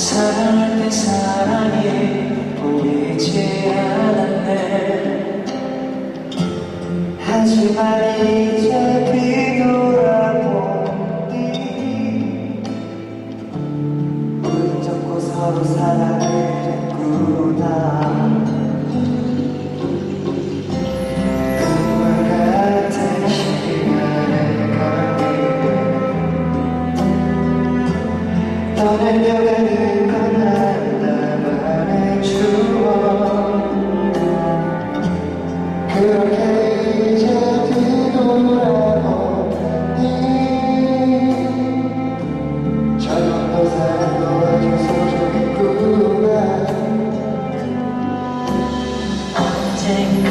사랑할 때 사랑이 보이지 않았네. 하지만 이제 뒤돌아보니 우린 접고 서로 사랑을 했구나. 떠나려가 sing